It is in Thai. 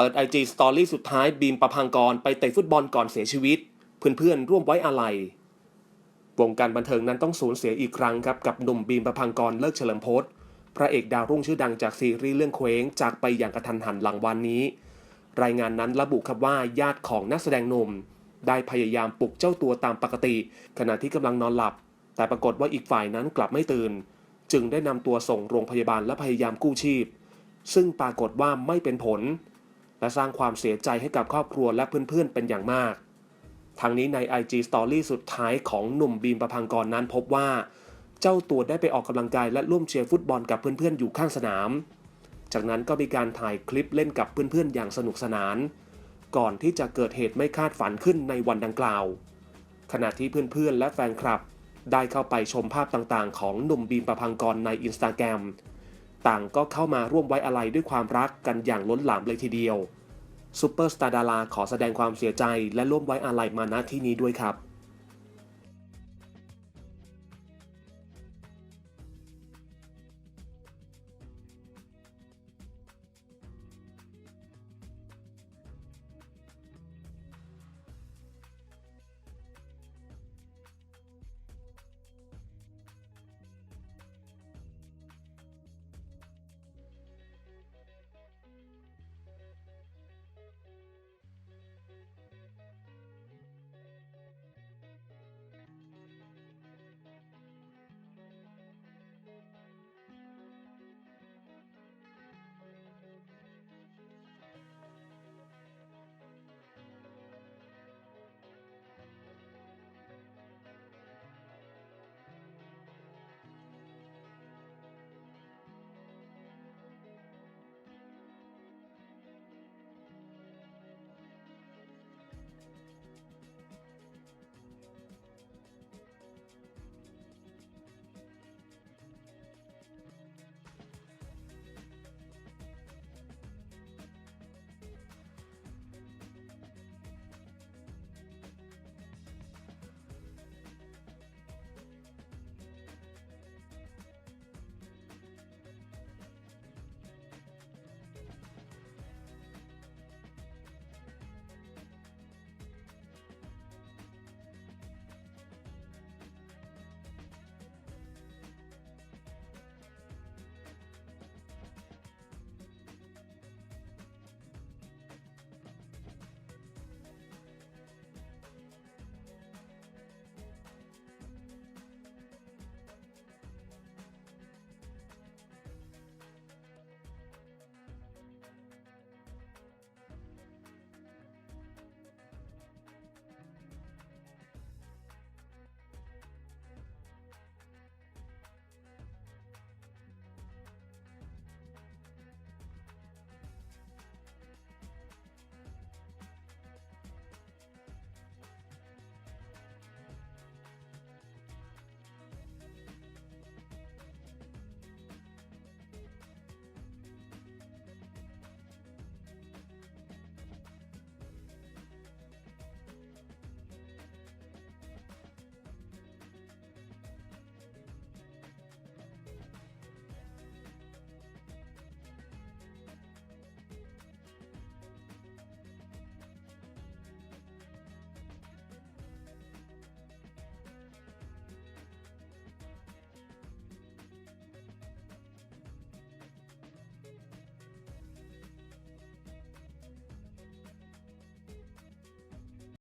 ปิด IG Story สุดท้ายบีมประพังกรไปเตะฟุตบอลก่อนเสียชีวิต เพื่อนๆร่วมไว้อาลัยวงการบันเทิงนั้นต้องสูญเสียอีกครั้งครับ กับหนุ่มบีมประพังกรเลิกเฉลิมพศพระเอกดาวรุ่งชื่อดังจากซีรีส์เรื่องเคว้ง จากไปอย่างกระทันหันหลังวันนี้ รายงานนั้นระบุครับว่าญาติของนักแสดงหนุ่ม ได้พยายามปลุกเจ้าตัวตามปกติ ขณะที่กำลังนอนหลับ แต่ปรากฏว่าอีกฝ่ายนั้นกลับไม่ตื่น จึงได้นำตัวส่งโรงพยาบาลและพยายามกู้ชีพ ซึ่งปรากฏว่าไม่เป็นผล และสร้างความเสียใจให้กับครอบครัวและเพื่อนๆเป็นอย่างมากทางนี้ใน IG Story สุดท้ายของหนุ่มบีมประพังกรนั้นพบว่า เจ้าตัวได้ไปออกกำลังกายและร่วมเชียร์ฟุตบอลกับเพื่อนๆอยู่ข้างสนาม จากนั้นก็มีการถ่ายคลิปเล่นกับเพื่อนๆอย่างสนุกสนาน ก่อนที่จะเกิดเหตุไม่คาดฝันขึ้นในวันดังกล่าว ขณะที่เพื่อนๆและแฟนคลับ ได้เข้าไปชมภาพต่างๆ ของหนุ่มบีมประพังกรในอินสตาแกรม ต่างก็เข้ามาร่วมไว้อาลัยด้วยความรักกันอย่างล้นหลามเลยทีเดียวซูเปอร์สตาร์ดาราขอแสดงความเสียใจและร่วมไว้อาลัยมาณที่นี้ด้วยครับ